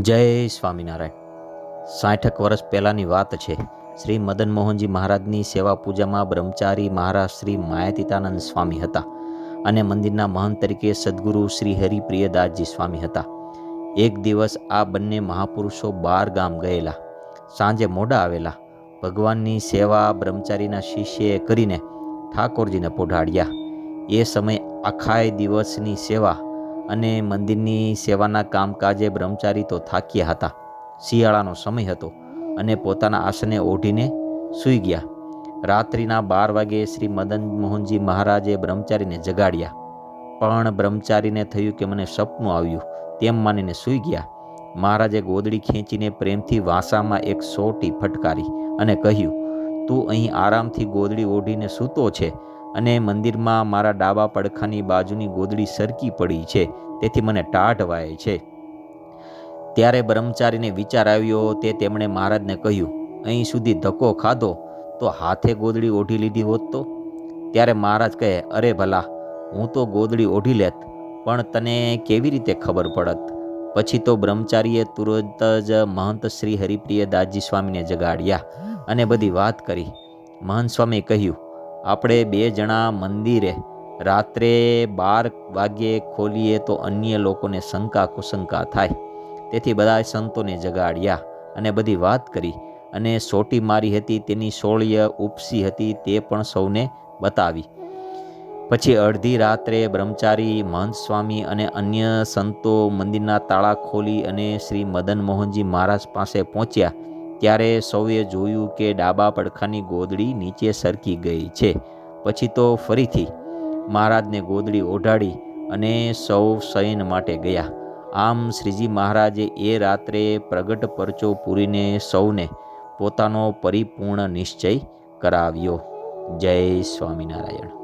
જય સ્વામિનારાયણ. સાઠક વર્ષ પહેલાંની વાત છે. શ્રી મદન મોહનજી મહારાજની સેવા પૂજામાં બ્રહ્મચારી મહારાજ શ્રી માયાતીતાનંદ સ્વામી હતા અને મંદિરના મહંત તરીકે સદગુરુ શ્રી હરિપ્રિયદાસજી સ્વામી હતા. એક દિવસ આ બંને મહાપુરુષો બાર ગામ ગયેલા. સાંજે મોડા આવેલા. ભગવાનની સેવા બ્રહ્મચારીના શિષ્યએ કરીને ઠાકોરજીને પોઢાડ્યા. એ સમય આખાય દિવસની સેવા અને મંદિરની સેવાના કામકાજે બ્રહ્મચારી તો થાક્યા હતા. શિયાળાનો સમય હતો અને પોતાના આસને ઓઢીને સૂઈ ગયા. રાત્રિના બાર વાગે શ્રી મદન મોહનજી મહારાજે બ્રહ્મચારીને જગાડ્યા. પણ બ્રહ્મચારીને થયું કે મને સપનું આવ્યું, તેમ માનીને સૂઈ ગયા. મહારાજે ગોદડી ખેંચીને પ્રેમથી વાંસામાં એક સોટી ફટકારી અને કહ્યું, તું અહીં આરામથી ગોદડી ઓઢીને સૂતો છે. અને મંદિરમાં મારા ડાબા પડખાની બાજુની ગોદડી સરકી પડી છે, તેથી મને ટાઢ વાય છે. ત્યારે બ્રહ્મચારીને વિચાર આવ્યો, તે તેમણે મહારાજને કહ્યું, અહીં સુધી ધક્કો ખાધો, તો હાથે ગોદડી ઓઢી લીધી હોત તો? ત્યારે મહારાજ કહે, અરે ભલા, હું તો ગોદડી ઓઢી લેત, પણ તને કેવી રીતે ખબર પડત? પછી તો બ્રહ્મચારીએ તુરંત જ મહંત શ્રી હરિપ્રિય દાસજી સ્વામીને જગાડ્યા અને બધી વાત કરી. મહંત સ્વામીએ કહ્યું આપણે બે જણા મંદિરે રાત્રે બાર વાગ્યે ખોલીએ તો અન્ય લોકોને શંકા કુશંકા થાય. તેથી બધા સંતોને જગાડ્યા અને બધી વાત કરી અને સોટી મારી હતી, તેની સોળીય ઉપસી હતી તે પણ સૌને બતાવી. પછી અડધી રાત્રે બ્રહ્મચારી મહંત સ્વામી અને અન્ય સંતો મંદિરના તાળા ખોલી અને શ્રી મદન મોહનજી મહારાજ પાસે પહોંચ્યા. ત્યારે સૌએ જોયું કે ડાબા પડખાની ગોદડી નીચે સરકી ગઈ છે. પછી તો ફરીથી મહારાજને ગોદડી ઓઢાડી અને સૌ શયન માટે ગયા. આમ શ્રીજી મહારાજે એ રાત્રે પ્રગટ પરચો પૂરીને સૌને પોતાનો પરિપૂર્ણ નિશ્ચય કરાવ્યો. જય સ્વામિનારાયણ.